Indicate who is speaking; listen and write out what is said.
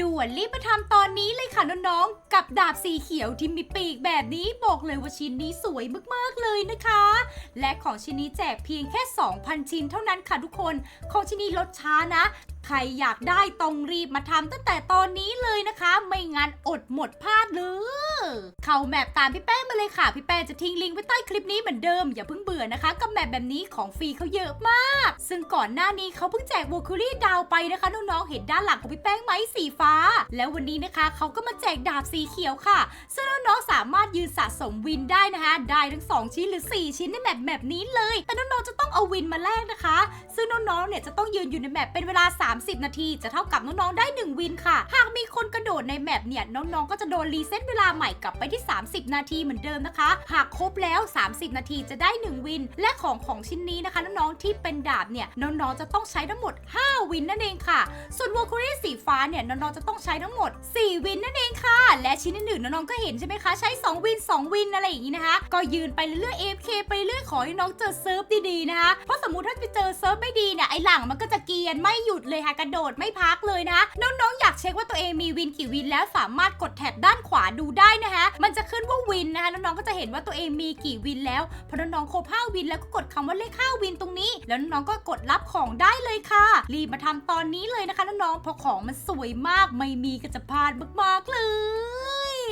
Speaker 1: ด่วนรีบมาทำตอนนี้เลยค่ะน้องๆ กับดาบสีเขียวที่มีปีกแบบนี้บอกเลยว่าชิ้นนี้สวยมากๆเลยนะคะ และของชิ้นนี้แจกเพียงแค่ 2,000 ชิ้นเท่านั้นค่ะทุกคน ของชิ้นนี้ลดช้านะ ใครอยากได้ต้องรีบมาทำตั้งแต่ตอนนี้เลยนะคะ ไม่งั้นอดหมดพลาดเลย เข้าแมปตามพี่แป้งมาเลยค่ะ พี่แป้งจะทิ้งลิงก์ไว้ใต้คลิปนี้เหมือนเดิม อย่าเพิ่งเบื่อนะคะ กับแมปแบบนี้ของฟรีเขาเยอะมาก ซึ่งก่อนหน้านี้เขาเพิ่งแจกโวคูรี่ดาวไปนะคะน้องๆเห็นด้านหลังของพี่แป้งไหมสีฟ้า แล้ววันนี้นะคะเขาก็มาแจกดาบสีเขียวค่ะ ซึ่งน้องๆสามารถยืนสะสมวินได้นะคะ ได้ทั้ง 2 ชิ้นหรือ 4 ชิ้นในแมปแบบนี้เลย แต่น้องๆจะต้อง วินมาแลกนะคะ ซึ่งน้องๆ เนี่ยจะต้องยืนอยู่ในแมปเป็นเวลา 30 นาที จะเท่ากับน้องๆ ได้ 1 วินค่ะ หากมีคนกระโดดในแมปเนี่ยน้องๆ ก็จะโดนรีเซ็ตเวลาใหม่กลับไปที่ 30 นาทีเหมือนเดิมนะคะ หากครบแล้ว 30 นาทีจะได้ 1 วิน และของของชิ้นนี้นะคะน้องๆ ที่เป็นดาบเนี่ยน้องๆ จะต้องใช้ทั้งหมด 5 วินนั่นเองค่ะ ส่วนวอลคูรี่สีฟ้าเนี่ยน้องๆ จะต้องใช้ทั้งหมด 4 วินนั่นเองค่ะ และชิ้นอื่นๆ น้องๆ ก็เห็นใช่ไหมคะ ใช้ 2 วิน 2 วินอะไรอย่างนี้นะคะ ก็ยืนไปเรื่อยๆ AFK ไปเรื่อยขอให้น้องเจอเซิร์ฟดีๆ นะคะเพราะสมมุติถ้าไปเจอเซิร์ฟไม่ดีเนี่ยไอหลังมันก็จะเกียนไม่หยุดเลยค่ะกระโดดไม่พักเลยนะน้องๆอยากเช็คว่าตัวเองมีวินกี่วินแล้วสามารถกดแท็บด้านขวาดูได้นะคะมันจะขึ้นว่าวินนะคะน้องๆก็จะเห็นว่าตัวเองมีกี่วินแล้วพอน้องๆครบ5วินแล้วก็กดคำว่าเลข5วินตรงนี้ แล้วน้องๆก็กดรับของได้เลยค่ะ รีบมาทำตอนนี้เลยนะคะน้องๆเพราะของมันสวยมากไม่มีก็จะพลาดมากๆเลย